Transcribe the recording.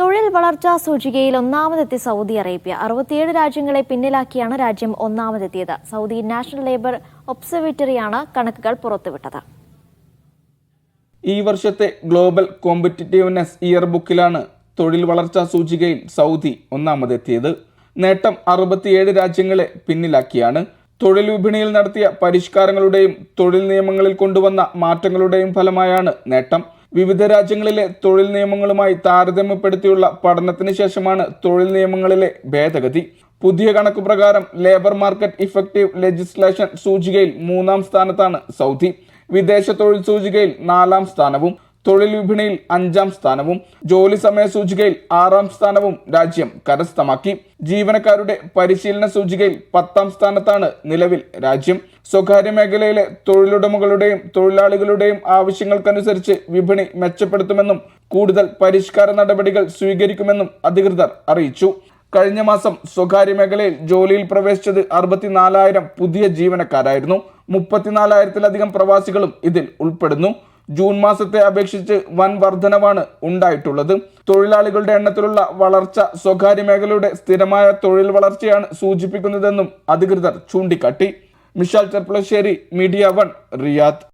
തൊഴിൽ വളർച്ചാ സൂചികയിൽ ഒന്നാമതെത്തി സൗദി അറേബ്യ. അറുപത്തിയേഴ് രാജ്യങ്ങളെ പിന്നിലാക്കിയാണ് രാജ്യം ഒന്നാമതെത്തിയത്. സൗദി നാഷണൽ ലേബർ ഒബ്സർവേറ്ററിയാണ് കണക്കുകൾ പുറത്തുവിട്ടത്. ഈ വർഷത്തെ ഗ്ലോബൽ കോമ്പറ്റിറ്റീവ്നെസ് ഇയർ ബുക്കിലാണ് തൊഴിൽ വളർച്ചാ സൂചികയിൽ സൗദി ഒന്നാമതെത്തിയത്. നേട്ടം അറുപത്തിയേഴ് രാജ്യങ്ങളെ പിന്നിലാക്കിയാണ്. തൊഴിൽ വിപണിയിൽ നടത്തിയ പരിഷ്കാരങ്ങളുടെയും തൊഴിൽ നിയമങ്ങളിൽ കൊണ്ടുവന്ന മാറ്റങ്ങളുടെയും ഫലമായാണ് നേട്ടം. വിവിധ രാജ്യങ്ങളിലെ തൊഴിൽ നിയമങ്ങളുമായി താരതമ്യപ്പെടുത്തിയുള്ള പഠനത്തിന് ശേഷമാണ് തൊഴിൽ നിയമങ്ങളിലെ ഭേദഗതി. പുതിയ കണക്ക് പ്രകാരം ലേബർ മാർക്കറ്റ് ഇഫക്റ്റീവ് ലെജിസ്ലേഷൻ സൂചികയിൽ മൂന്നാം സ്ഥാനത്താണ് സൗദി. വിദേശ തൊഴിൽ സൂചികയിൽ നാലാം സ്ഥാനവും തൊഴിൽ വിപണിയിൽ അഞ്ചാം സ്ഥാനവും ജോലി സമയ സൂചികയിൽ ആറാം സ്ഥാനവും രാജ്യം കരസ്ഥമാക്കി. ജീവനക്കാരുടെ പരിശീലന സൂചികയിൽ പത്താം സ്ഥാനത്താണ് നിലവിൽ രാജ്യം. സ്വകാര്യ മേഖലയിലെ തൊഴിലുടമകളുടെയും തൊഴിലാളികളുടെയും ആവശ്യങ്ങൾക്കനുസരിച്ച് വിപണി മെച്ചപ്പെടുത്തുമെന്നും കൂടുതൽ പരിഷ്കാര നടപടികൾ സ്വീകരിക്കുമെന്നും അധികൃതർ അറിയിച്ചു. കഴിഞ്ഞ മാസം സ്വകാര്യ മേഖലയിൽ ജോലിയിൽ പ്രവേശിച്ചത് അറുപത്തിനാലായിരം പുതിയ ജീവനക്കാരായിരുന്നു. മുപ്പത്തിനാലായിരത്തിലധികം പ്രവാസികളും ഇതിൽ ഉൾപ്പെടുന്നു. ജൂൺ മാസത്തെ അപേക്ഷിച്ച് വൻ വർധനവാണ് ഉണ്ടായിട്ടുള്ളത്. തൊഴിലാളികളുടെ എണ്ണത്തിലുള്ള വളർച്ച സ്വകാര്യ മേഖലയുടെ സ്ഥിരമായ തൊഴിൽ വളർച്ചയാണ് സൂചിപ്പിക്കുന്നതെന്നും അധികൃതർ ചൂണ്ടിക്കാട്ടി. Mishal Cherpulassery media one Riyadh.